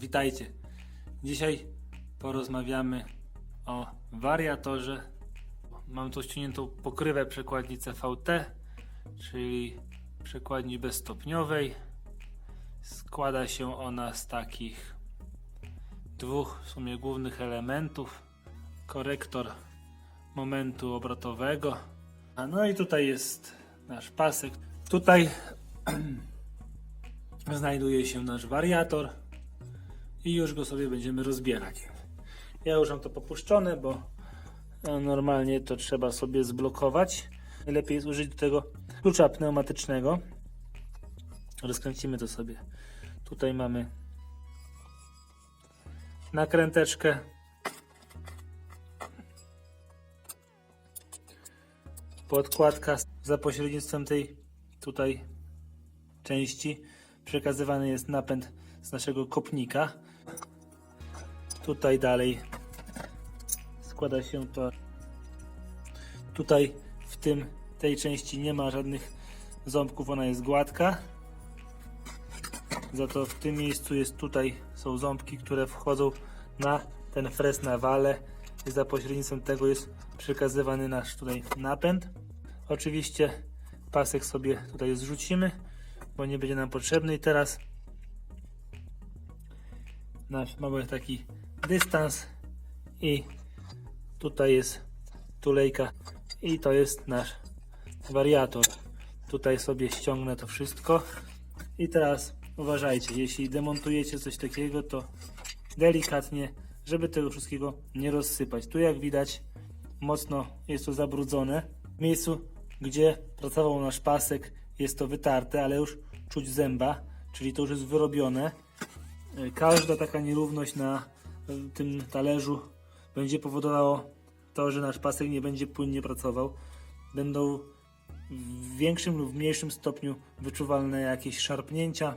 Witajcie. Dzisiaj porozmawiamy o wariatorze. Mam tu ściągniętą pokrywę przekładnicę VT, czyli przekładni bezstopniowej. Składa się ona z takich dwóch w sumie głównych elementów. Korektor momentu obrotowego. A no i tutaj jest nasz pasek. Tutaj znajduje się nasz wariator i już go sobie będziemy rozbierać. Ja już mam to popuszczone, bo e, normalnie to trzeba sobie zblokować. Najlepiej jest użyć do tego klucza pneumatycznego. Rozkręcimy to sobie. Tutaj mamy nakręteczkę. Podkładka za pośrednictwem tej tutaj części przekazywany jest napęd z naszego kopnika. Tutaj dalej składa się to. Tutaj w tym tej części nie ma żadnych ząbków, ona jest gładka. Za to w tym miejscu jest tutaj są ząbki, które wchodzą na ten fres na wale za pośrednictwem tego jest przekazywany nasz tutaj napęd. Oczywiście pasek sobie tutaj zrzucimy, bo nie będzie nam potrzebny i teraz nasz mamy taki dystans i tutaj jest tulejka i to jest nasz wariator. Tutaj sobie ściągnę to wszystko i teraz uważajcie, jeśli demontujecie coś takiego, to delikatnie, żeby tego wszystkiego nie rozsypać. Tu jak widać mocno jest to zabrudzone. W miejscu, gdzie pracował nasz pasek jest to wytarte, ale już czuć zęba, czyli to już jest wyrobione. E, Każda taka nierówność na tym talerzu będzie powodowało to, że nasz pasek nie będzie płynnie pracował. Będą w większym lub mniejszym stopniu wyczuwalne jakieś szarpnięcia.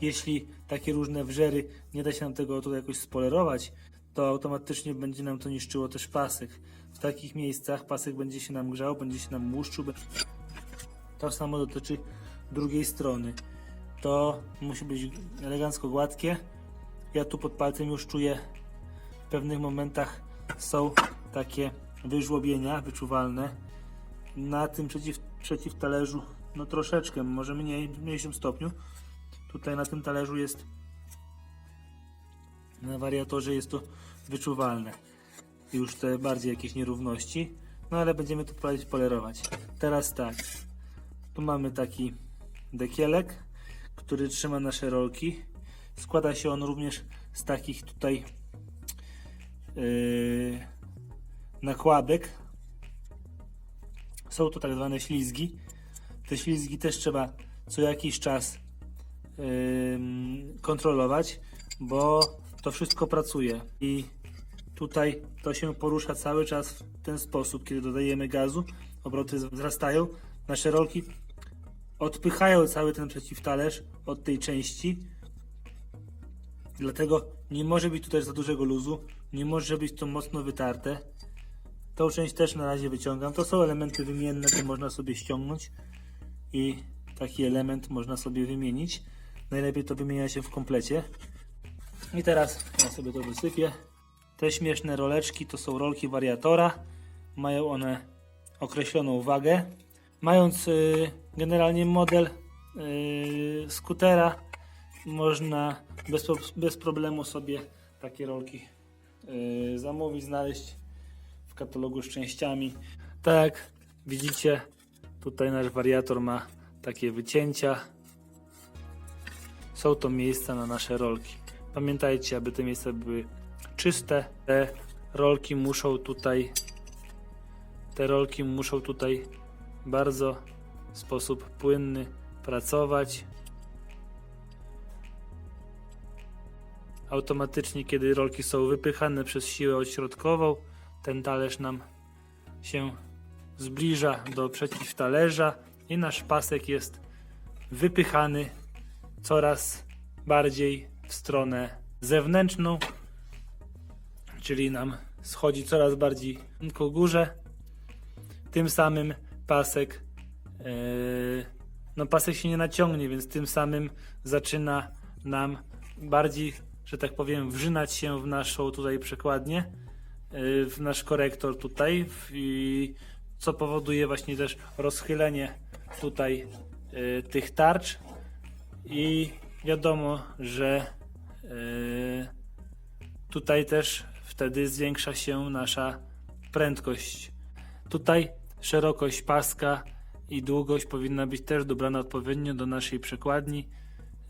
Jeśli takie różne wrzery nie da się nam tego tutaj jakoś spolerować, to automatycznie będzie nam to niszczyło też pasek. W takich miejscach pasek będzie się nam grzał, będzie się nam łuszczył. To samo dotyczy drugiej strony. To musi być elegancko gładkie. Ja tu pod palcem już czuję w pewnych momentach są takie wyżłobienia wyczuwalne. Na tym przeciw, przeciw talerzu, no troszeczkę, może mniej, w mniejszym stopniu. Tutaj na tym talerzu jest na wariatorze jest to wyczuwalne. Już te bardziej jakieś nierówności. No ale będziemy to próbować polerować. Teraz tak. Tu mamy taki dekielek, który trzyma nasze rolki. Składa się on również z takich tutaj yy, nakładek. Są to tak zwane ślizgi. Te ślizgi też trzeba co jakiś czas ym, kontrolować, bo to wszystko pracuje i tutaj to się porusza cały czas w ten sposób, kiedy dodajemy gazu, obroty wzrastają, nasze rolki odpychają cały ten przeciwtalerz od tej części, dlatego nie może być tutaj za dużego luzu, nie może być to mocno wytarte. Tą część też na razie wyciągam. To są elementy wymienne, to można sobie ściągnąć i taki element można sobie wymienić. Najlepiej to wymienia się w komplecie. I teraz ja sobie to wysypię. Te śmieszne roleczki to są rolki wariatora. Mają one określoną wagę. Mając y, generalnie model y, skutera, można bez, bez problemu sobie takie rolki y, zamówić, znaleźć w katalogu z częściami. Tak widzicie, tutaj nasz wariator ma takie wycięcia. Są to miejsca na nasze rolki. Pamiętajcie, aby te miejsca były czyste. Te rolki muszą tutaj te rolki muszą tutaj bardzo w sposób płynny pracować. Automatycznie, kiedy rolki są wypychane przez siłę odśrodkową, ten talerz nam się zbliża do przeciwtalerza i nasz pasek jest wypychany coraz bardziej w stronę zewnętrzną, czyli nam schodzi coraz bardziej ku górze. Tym samym pasek, yy, no pasek się nie naciągnie, więc tym samym zaczyna nam bardziej, że tak powiem, wrzynać się w naszą tutaj przekładnię, yy, w nasz korektor tutaj, i co powoduje właśnie też rozchylenie tutaj yy, tych tarcz i wiadomo, że yy, tutaj też wtedy zwiększa się nasza prędkość. Tutaj szerokość paska i długość powinna być też dobrana odpowiednio do naszej przekładni.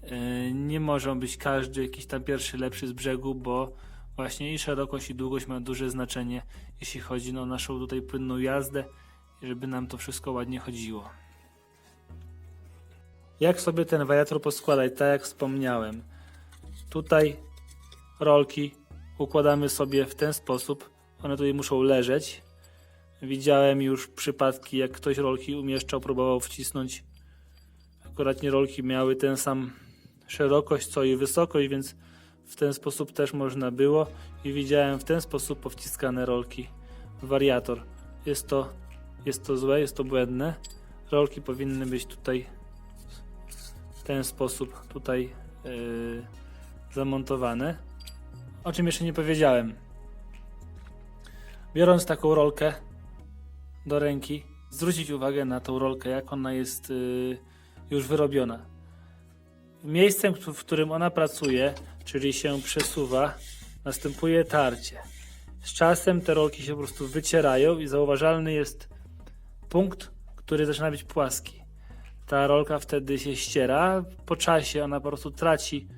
Yy, Nie może być każdy jakiś tam pierwszy lepszy z brzegu, bo właśnie i szerokość i długość ma duże znaczenie, jeśli chodzi o naszą tutaj płynną jazdę, żeby nam to wszystko ładnie chodziło. Jak sobie ten wariator poskładać? Tak jak wspomniałem. Tutaj rolki układamy sobie w ten sposób. One tutaj muszą leżeć. Widziałem już przypadki, jak ktoś rolki umieszczał, próbował wcisnąć. Akurat nie rolki miały ten sam szerokość, co i wysokość, więc w ten sposób też można było. I widziałem w ten sposób powciskane rolki wariator. Jest to, jest to złe, jest to błędne. Rolki powinny być tutaj w ten sposób tutaj yy, zamontowane. O czym jeszcze nie powiedziałem. Biorąc taką rolkę do ręki, zwrócić uwagę na tą rolkę, jak ona jest yy, już wyrobiona. Miejscem, w którym ona pracuje, czyli się przesuwa, następuje tarcie. Z czasem te rolki się po prostu wycierają i zauważalny jest punkt, który zaczyna być płaski. Ta rolka wtedy się ściera, po czasie ona po prostu traci,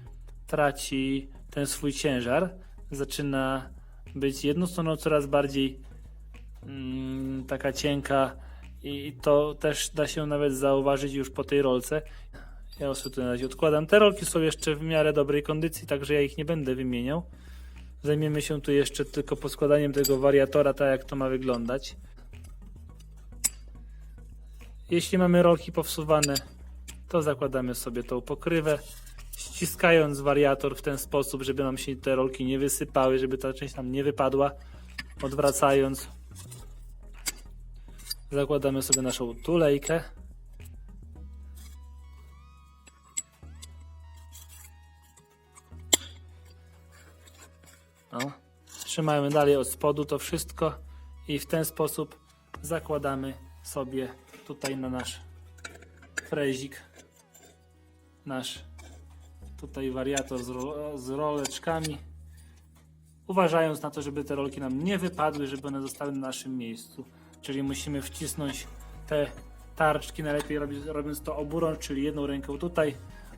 traci ten swój ciężar, zaczyna być jedną stroną coraz bardziej mm, taka cienka i to też da się nawet zauważyć już po tej rolce. Ja już na razie odkładam. Te rolki są jeszcze w miarę dobrej kondycji, także ja ich nie będę wymieniał. Zajmiemy się tu jeszcze tylko poskładaniem tego wariatora, tak jak to ma wyglądać. Jeśli mamy rolki powsuwane, to zakładamy sobie tą pokrywę, ściskając wariator w ten sposób, żeby nam się te rolki nie wysypały, żeby ta część nam nie wypadła. Odwracając, zakładamy sobie naszą tulejkę. O. Trzymamy dalej od spodu to wszystko i w ten sposób zakładamy sobie tutaj na nasz frezik nasz tutaj wariator z, ro z roleczkami uważając na to, żeby te rolki nam nie wypadły, żeby one zostały na naszym miejscu czyli musimy wcisnąć te tarczki najlepiej robiąc to oburącz, czyli jedną ręką tutaj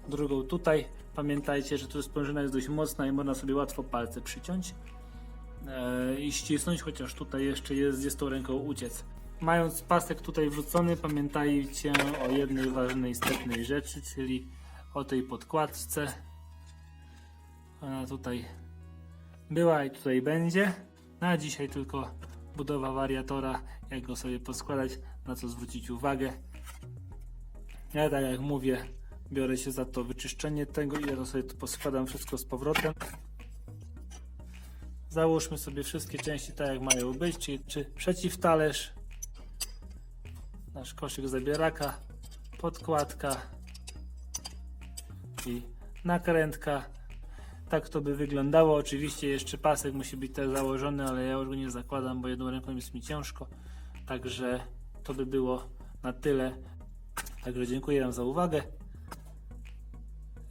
drugą tutaj pamiętajcie, że tu sprężyna jest dość mocna i można sobie łatwo palce przyciąć e, i ścisnąć, chociaż tutaj jeszcze jest, jest tą ręką uciec. Mając pasek tutaj wrzucony, pamiętajcie o jednej ważnej, istotnej rzeczy, czyli o tej podkładce. Ona tutaj była i tutaj będzie. Na dzisiaj tylko budowa wariatora, jak go sobie poskładać, na co zwrócić uwagę. Ja tak jak mówię, biorę się za to wyczyszczenie tego i ja to sobie to poskładam wszystko z powrotem. Załóżmy sobie wszystkie części tak jak mają być, czyli czy przeciwtalerz, nasz koszyk zabieraka, podkładka i nakrętka. Tak to by wyglądało. Oczywiście jeszcze pasek musi być też założony, ale ja już go nie zakładam, bo jedną ręką jest mi ciężko. Także to by było na tyle. Także dziękuję Wam za uwagę.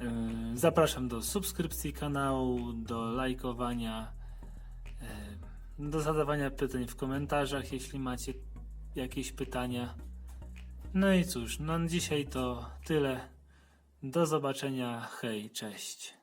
Yy, Zapraszam do subskrypcji kanału, do lajkowania, yy, do zadawania pytań w komentarzach, jeśli macie jakieś pytania. No i cóż, no dzisiaj to tyle. Do zobaczenia. Hej, cześć.